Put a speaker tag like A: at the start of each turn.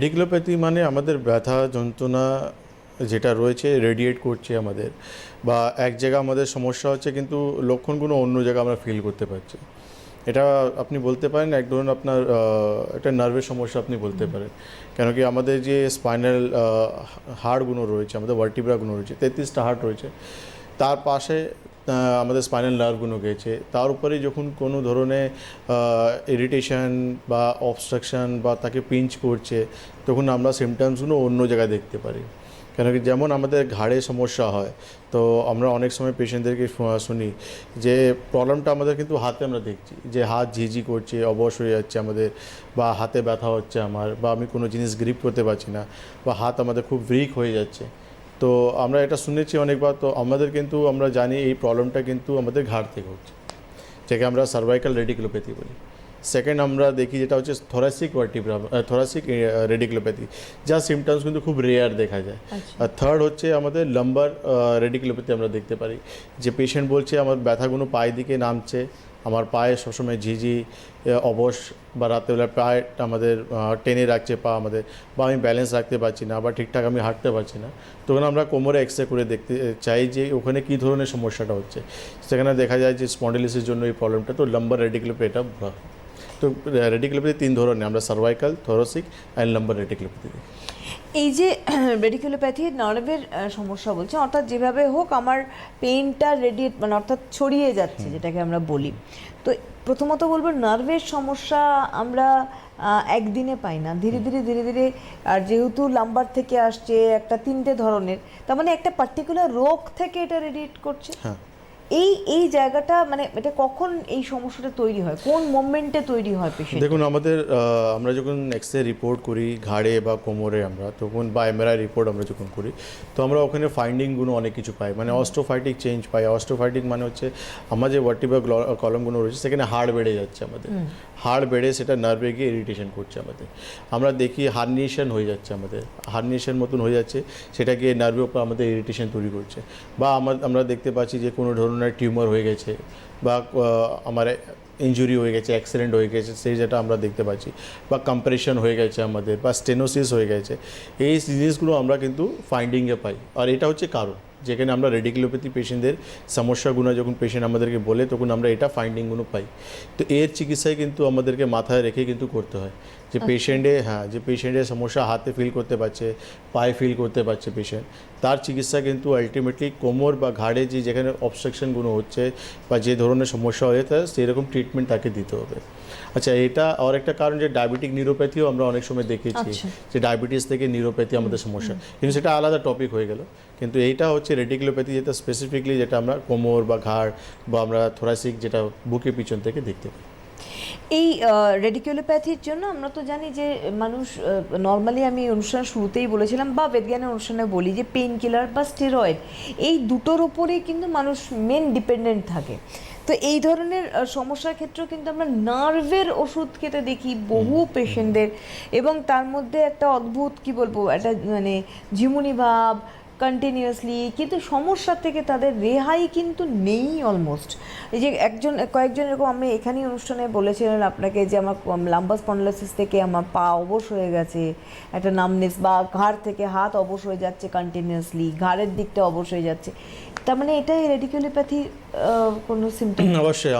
A: Radiculopathy মানে আমাদের ব্যথা যন্ত্রণা যেটা রয়েছে রেডিয়েট করছে আমাদের। বা এক জায়গায় আমাদের সমস্যা হচ্ছে কিন্তু লক্ষণগুলো অন্য জায়গায় আমরা ফিল করতে পারছি। এটা আপনি বলতে পারেন এক ধরুন আপনার একটা নার্ভের সমস্যা আপনি বলতে পারেন। কেন কি আমাদের যে স্পাইনাল হাড়গুলো রয়েছে আমাদের ভার্টিব্রাগুলো রয়েছে তেত্রিশটা হার্ট রয়েছে তার পাশে আমাদের স্পাইনাল নার্ভগুলো গেছে। তার উপরে যখন কোনো ধরনের ইরিটেশন বা অবস্ট্রাকশন বা তাকে পিঞ্চ করছে, তখন আমরা সিমটমসগুলো অন্য জায়গায় দেখতে পারি। কেন কি যেমন আমাদের ঘাড়ে সমস্যা হয়, তো আমরা অনেক সময় পেশেন্টদেরকে শুনি যে প্রবলেমটা আমাদের কিন্তু হাতে আমরা দেখছি যে, হাত ঝিঝি করছে, অবশ হয়ে যাচ্ছে আমাদের, বা হাতে ব্যথা হচ্ছে আমার, বা আমি কোনো জিনিস গ্রিপ করতে পারছি না, বা হাত আমাদের খুব উইক হয়ে যাচ্ছে। তো আমরা এটা শুনেছি অনেকবার, তো আমাদের কিন্তু, আমরা জানি এই প্রবলেমটা কিন্তু আমাদের ঘাড় থেকে হচ্ছে যেটাকে আমরা সার্ভাইকাল রেডিকুলোপ্যাথি বলি। সেকেন্ড আমরা দেখি যেটা হচ্ছে থোরাসিক ভার্টিব্রা থোরাসিক রেডিকুলোপ্যাথি যা সিমটমস কিন্তু খুব রেয়ার দেখা যায়। আর থার্ড হচ্ছে আমাদের লাম্বার রেডিকুলোপ্যাথি আমরা দেখতে পারি। যে পেশেন্ট বলছে আমার ব্যথাগুলো পায়ের দিকে নামছে আমার পায়ে সবসময় ঝিঝি অবশ বা রাত্রেবেলা পায়ে আমাদের টেনে রাখছে পা আমাদের বা আমি ব্যালেন্স রাখতে পারছি না বা ঠিকঠাক আমি হাঁটতে পারছি না। তখন আমরা কোমরে এক্সরে করে দেখতে চাই যে ওখানে কী ধরনের সমস্যাটা হচ্ছে। সেখানে দেখা যায় যে স্পন্ডিলিসের জন্য এই প্রবলেমটা তো লাম্বার রেডিকুলোপ্যাথি এটা। তো রেডিকুলোপ্যাথি তিন ধরনের আমরা cervical thoracic and lumbar radiculopathy
B: এই যে রেডিকুলোপ্যাথি নার্ভের সমস্যা বলছে অর্থাৎ যেভাবে হোক আমার পেইনটা রেডিয়েট মানে অর্থাৎ ছড়িয়ে যাচ্ছে যেটাকে আমরা বলি। তো প্রথমত বলব নার্ভের সমস্যা আমরা একদিনে পাই না। ধীরে ধীরে ধীরে ধীরে আর যেহেতু লাম্বার থেকে আসছে একটা তিনটে ধরনের তার মানে একটা পার্টিকুলার রোগ থেকে এটা রেডিয়েট করছে?
A: হ্যাঁ।
B: এই এই জায়গাটা মানে এটা কখন এই সমস্যাটা তৈরি হয়? কোন মোমেন্টে তৈরি হয় পেশেন্ট
A: দেখুন আমাদের আমরা যখন এক্স রিপোর্ট করি ঘাড়ে বা কোমরে আমরা তখন বা এমআরআই রিপোর্ট আমরা যখন করি তো আমরা ওখানে ফাইন্ডিংগুলো অনেক কিছু পাই। মানে অস্টোফাইটিক চেঞ্জ পাই। অস্টোফাইটিক মানে হচ্ছে আমার যে ভার্টিবা কলমগুলো রয়েছে সেখানে হাড় বেড়ে যাচ্ছে আমাদের। হাড় বেড়ে সেটা নার্ভে গিয়ে ইরিটেশন করছে আমাদের। আমরা দেখি হার্নিয়েশন হয়ে যাচ্ছে আমাদের। হার্নিয়েশন মতন হয়ে যাচ্ছে সেটা গিয়ে নার্ভের উপর আমাদের ইরিটেশন তৈরি করছে। বা আমার আমরা দেখতে পাচ্ছি যে কোনো ধরনের টিউমার হয়ে গেছে বা আমার ইঞ্জুরি হয়ে গেছে অ্যাক্সিডেন্ট হয়ে গেছে, সেই যেটা আমরা দেখতে পাচ্ছি, বা কম্প্রেশন হয়ে গেছে আমাদের, বা স্টেনোসিস হয়ে গেছে, এই জিনিসগুলো আমরা কিন্তু ফাইন্ডিংয়ে পাই। আর এটা হচ্ছে কারণ, যেখানে আমরা রেডিকুলোপ্যাথি পেশেন্টদের সমস্যাগুলো যখন পেশেন্ট আমাদেরকে বলে, তখন আমরা এটা ফাইন্ডিংগুলো পাই। তো এর চিকিৎসায় কিন্তু আমাদেরকে মাথায় রেখে কিন্তু করতে হয়। যে পেশেন্টে হ্যাঁ যে পেশেন্টের সমস্যা হাতে ফিল করতে পারছে পায়ে ফিল করতে পারছে পেশেন্ট তার চিকিৎসা কিন্তু আলটিমেটলি কোমর বা ঘাড়ে যে যেখানে অবস্ট্রাকশনগুলো হচ্ছে বা যে ধরনের সমস্যা হয়ে থাকে সেই রকম ট্রিটমেন্ট তাকে দিতে হবে। আচ্ছা এটা আর একটা কারণ যে ডায়াবেটিক নিউরোপ্যাথিও আমরা অনেক সময় দেখেছি
B: আচ্ছা।
A: যে ডায়াবেটিস থেকে নিউরোপ্যাথি আমাদের সমস্যা। কিন্তু সেটা আলাদা টপিক হয়ে গেল। কিন্তু এইটা হচ্ছে রেডিকুলোপ্যাথি যেটা স্পেসিফিকলি যেটা আমরা কোমর বা ঘাড় বা আমরা থোরাসিক যেটা বুকের পিছন থেকে দেখতে পাই।
B: এই রেডিকিউলোপ্যাথির জন্য আমরা তো জানি যে মানুষ নর্মালি আমি অনুষ্ঠান শুরুতেই বলেছিলাম বা বেদজ্ঞানের অনুষ্ঠানে বলি যে পেইন কিলার বা স্টেরয়েড এই দুটোর ওপরেই কিন্তু মানুষ মেন ডিপেন্ডেন্ট থাকে। তো এই ধরনের সমস্যার ক্ষেত্রেও কিন্তু আমরা নার্ভের ওষুধ খেতে দেখি বহু পেশেন্টদের এবং তার মধ্যে একটা অদ্ভুত কি বলব একটা মানে ঝিমুনি ভাব কন্টিনিউয়াসলি কিন্তু সমস্যা থেকে তাদের রেহাই কিন্তু নেই অলমোস্ট এই যে একজন, কয়েকজন এরকম আমি এখানেই অনুষ্ঠানে বলেছিলেন আপনাকে যে আমার লাম্বাস স্পন্ডলাইসিস থেকে আমার পা অবশ হয়ে গেছে, একটা নামনেস বা ঘাড় থেকে হাত অবশ হয়ে যাচ্ছে কন্টিনিউয়াসলি ঘাড়ের দিকটা অবশ হয়ে যাচ্ছে। তার মানে এটাই রেডিকুলোপ্যাথি কোনো সিমটম
A: অবশ্যই।